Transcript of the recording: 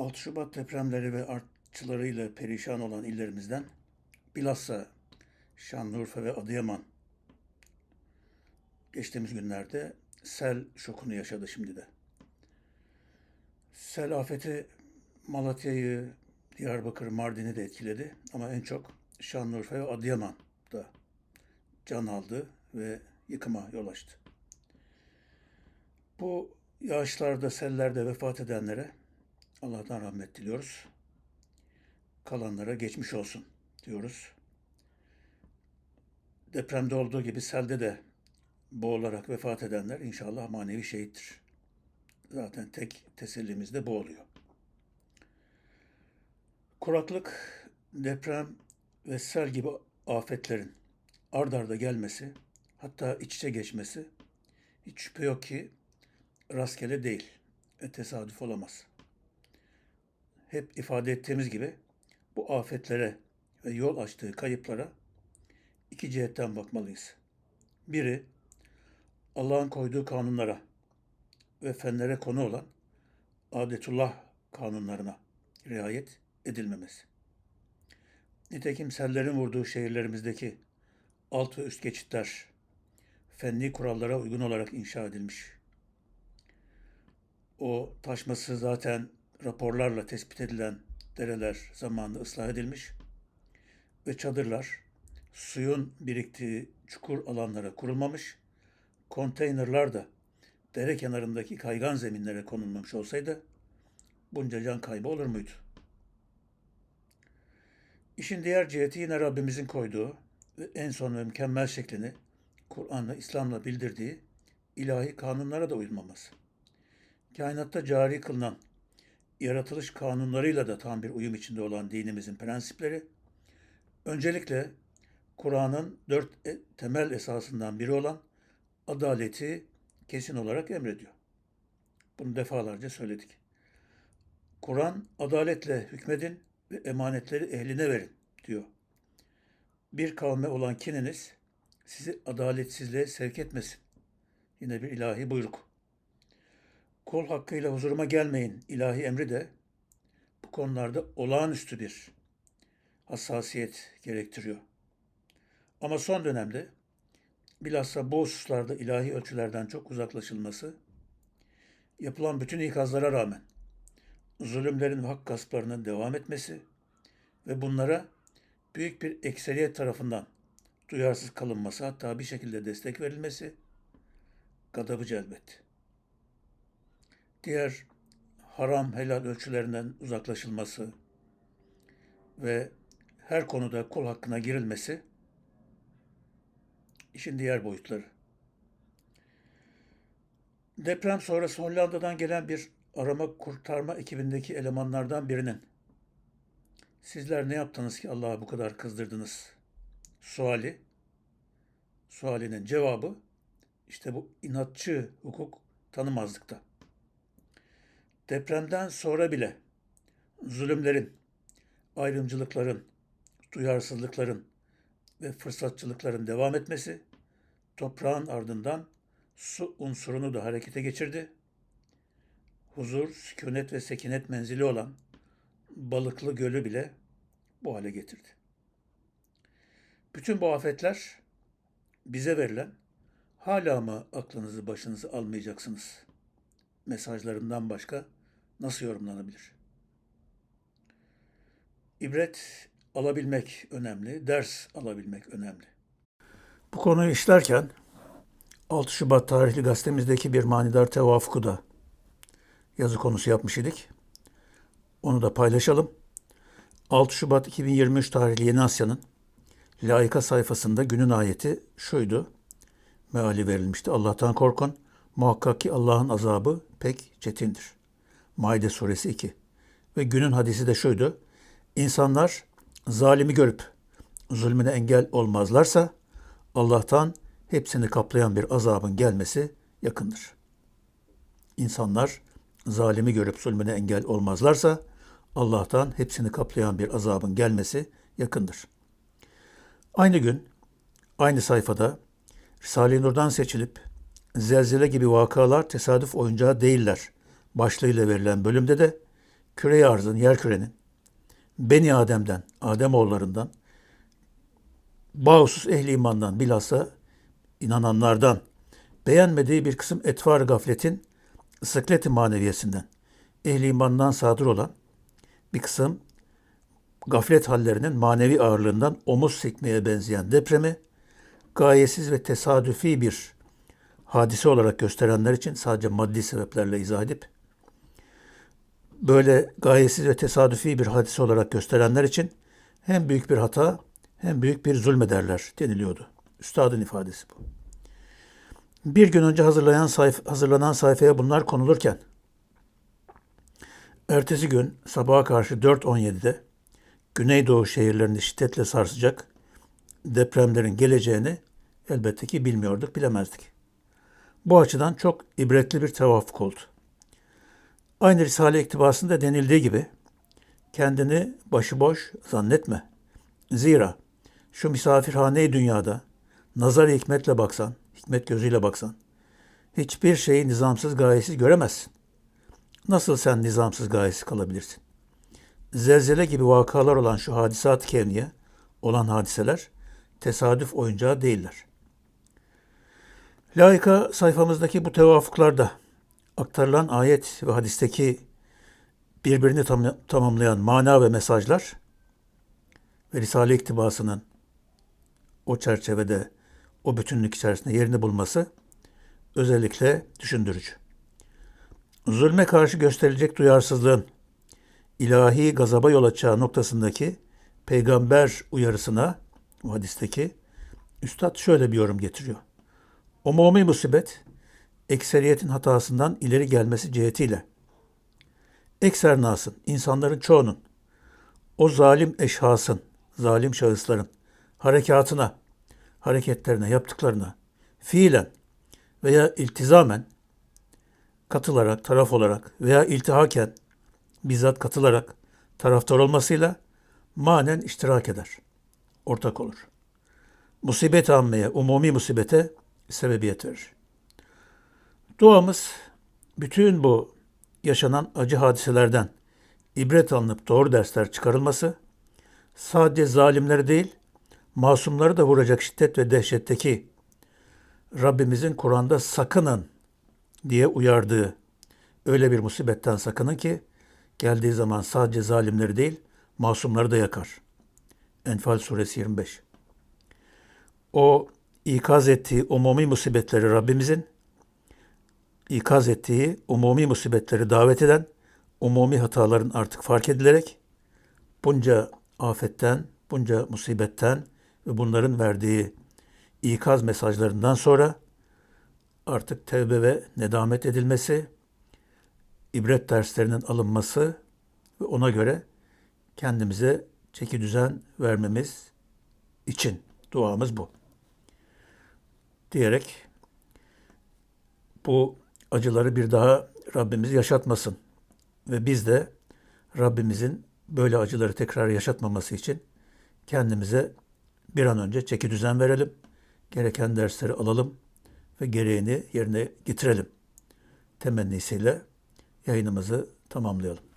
6 Şubat depremleri ve artçılarıyla perişan olan illerimizden bilhassa Şanlıurfa ve Adıyaman geçtiğimiz günlerde sel şokunu yaşadı şimdi de. Sel afeti Malatya'yı, Diyarbakır, Mardin'i de etkiledi ama en çok Şanlıurfa ve Adıyaman'da can aldı ve yıkıma yol açtı. Bu yağışlarda, sellerde vefat edenlere Allah'tan rahmet diliyoruz. Kalanlara geçmiş olsun diyoruz. Depremde olduğu gibi selde de boğularak vefat edenler inşallah manevi şehittir. Zaten tek tesellimiz de bu oluyor. Kuraklık, deprem ve sel gibi afetlerin ard arda gelmesi, hatta iç içe geçmesi hiç şüphe yok ki rastgele değil ve tesadüf olamaz. Hep ifade ettiğimiz gibi bu afetlere ve yol açtığı kayıplara iki cihetten bakmalıyız. Biri Allah'ın koyduğu kanunlara ve fenlere konu olan adetullah kanunlarına riayet edilmemesi. Nitekim sellerin vurduğu şehirlerimizdeki alt ve üst geçitler fenli kurallara uygun olarak inşa edilmiş. O taşması zaten raporlarla tespit edilen dereler zamanında ıslah edilmiş ve çadırlar suyun biriktiği çukur alanlara kurulmamış, konteynerlar da dere kenarındaki kaygan zeminlere konulmamış olsaydı bunca can kaybı olur muydu? İşin diğer ciheti yine Rabbimizin koyduğu ve en son ve mükemmel şeklini Kur'an'la, İslam'la bildirdiği ilahi kanunlara da uyulmaması. Kainatta cari kılınan, yaratılış kanunlarıyla da tam bir uyum içinde olan dinimizin prensipleri, öncelikle Kur'an'ın dört e- temel esasından biri olan adaleti kesin olarak emrediyor. Bunu defalarca söyledik. Kur'an adaletle hükmedin ve emanetleri ehline verin diyor. Bir kavme olan kininiz sizi adaletsizliğe sevk etmesin. Yine bir ilahi buyruk. Kul hakkıyla huzuruma gelmeyin ilahi emri de bu konularda olağanüstü bir hassasiyet gerektiriyor. Ama son dönemde bilhassa bu hususlarda ilahi ölçülerden çok uzaklaşılması, yapılan bütün ikazlara rağmen zulümlerin ve hak gasplarının devam etmesi ve bunlara büyük bir ekseriyet tarafından duyarsız kalınması hatta bir şekilde destek verilmesi gadabı celbetti. Diğer haram helal ölçülerinden uzaklaşılması ve her konuda kul hakkına girilmesi işin diğer boyutları. Deprem sonrası Hollanda'dan gelen bir arama kurtarma ekibindeki elemanlardan birinin sizler ne yaptınız ki Allah'a bu kadar kızdırdınız suali sualinin cevabı işte bu inatçı hukuk tanımazlıkta. Depremden sonra bile zulümlerin, ayrımcılıkların, duyarsızlıkların ve fırsatçılıkların devam etmesi toprağın ardından su unsurunu da harekete geçirdi. Huzur, sükunet ve sekinet menzili olan Balıklı Gölü bile bu hale getirdi. Bütün bu afetler bize verilen hala mı aklınızı başınızı almayacaksınız mesajlarından başka nasıl yorumlanabilir? İbret alabilmek önemli, ders alabilmek önemli. Bu konuyu işlerken 6 Şubat tarihli gazetemizdeki bir manidar tevafuku da yazı konusu yapmış idik. Onu da paylaşalım. 6 Şubat 2023 tarihli Yeni Asya'nın Laika sayfasında günün ayeti şuydu. Meali verilmişti. Allah'tan korkun. Muhakkak ki Allah'ın azabı pek çetindir. Maide suresi 2. Ve günün hadisi de şuydu. İnsanlar zalimi görüp zulmüne engel olmazlarsa Allah'tan hepsini kaplayan bir azabın gelmesi yakındır. İnsanlar zalimi görüp zulmüne engel olmazlarsa Allah'tan hepsini kaplayan bir azabın gelmesi yakındır. Aynı gün, aynı sayfada Risale-i Nur'dan seçilip zelzele gibi vakalar tesadüf oyuncağı değiller başlığıyla verilen bölümde de küre arzın, yer kürenin, Beni Adem'den, Ademoğullarından, bağımsız ehli imandan, bilhassa inananlardan, beğenmediği bir kısım etvar gafletin sıkleti maneviyesinden, ehli imandan sadır olan bir kısım gaflet hallerinin manevi ağırlığından omuz sikmeye benzeyen depremi, gayesiz ve tesadüfi bir hadise olarak gösterenler için sadece maddi sebeplerle izah edip, böyle gayesiz ve tesadüfi bir hadise olarak gösterenler için hem büyük bir hata hem büyük bir zulmederler deniliyordu. Üstadın ifadesi bu. Bir gün önce hazırlayan sayf hazırlanan sayfaya bunlar konulurken, ertesi gün sabaha karşı 4.17'de Güneydoğu şehirlerini şiddetle sarsacak depremlerin geleceğini elbette ki bilmiyorduk, bilemezdik. Bu açıdan çok ibretli bir tevafuk oldu. Aynı Risale iktibasında denildiği gibi kendini başıboş zannetme. Zira şu misafirhane dünyada nazar hikmetle baksan, hikmet gözüyle baksan, hiçbir şeyi nizamsız gayesiz göremezsin. Nasıl sen nizamsız gayesiz kalabilirsin? Zelzele gibi vakalar olan şu hadisat-ı kevniye olan hadiseler tesadüf oyuncağı değiller. Laika sayfamızdaki bu tevafuklarda aktarılan ayet ve hadisteki birbirini tam, tamamlayan mana ve mesajlar ve Risale iktibasının o çerçevede, o bütünlük içerisinde yerini bulması özellikle düşündürücü. Zulme karşı gösterilecek duyarsızlığın ilahi gazaba yol açacağı noktasındaki peygamber uyarısına bu hadisteki üstad şöyle bir yorum getiriyor. Umumi musibet ekseriyetin hatasından ileri gelmesi cihetiyle ekser nasın, insanların çoğunun o zalim eşhasın, zalim şahısların harekatına, hareketlerine, yaptıklarına fiilen veya iltizamen katılarak, taraf olarak veya iltihaken bizzat katılarak taraftar olmasıyla manen iştirak eder, ortak olur. Musibet ammeye, umumi musibete sebebiyet verir. Duamız bütün bu yaşanan acı hadiselerden ibret alınıp doğru dersler çıkarılması, sadece zalimleri değil, masumları da vuracak şiddet ve dehşetteki Rabbimizin Kur'an'da sakının diye uyardığı öyle bir musibetten sakının ki geldiği zaman sadece zalimleri değil, masumları da yakar. Enfal suresi 25. O ikaz ettiği umumi musibetleri Rabbimizin ikaz ettiği umumi musibetleri davet eden umumi hataların artık fark edilerek bunca afetten, bunca musibetten ve bunların verdiği ikaz mesajlarından sonra artık tevbe ve nedamet edilmesi, ibret derslerinin alınması ve ona göre kendimize çeki düzen vermemiz için duamız bu. Diyerek bu acıları bir daha Rabbimiz yaşatmasın ve biz de Rabbimizin böyle acıları tekrar yaşatmaması için kendimize bir an önce çeki düzen verelim. Gereken dersleri alalım ve gereğini yerine getirelim. Temennisiyle yayınımızı tamamlayalım.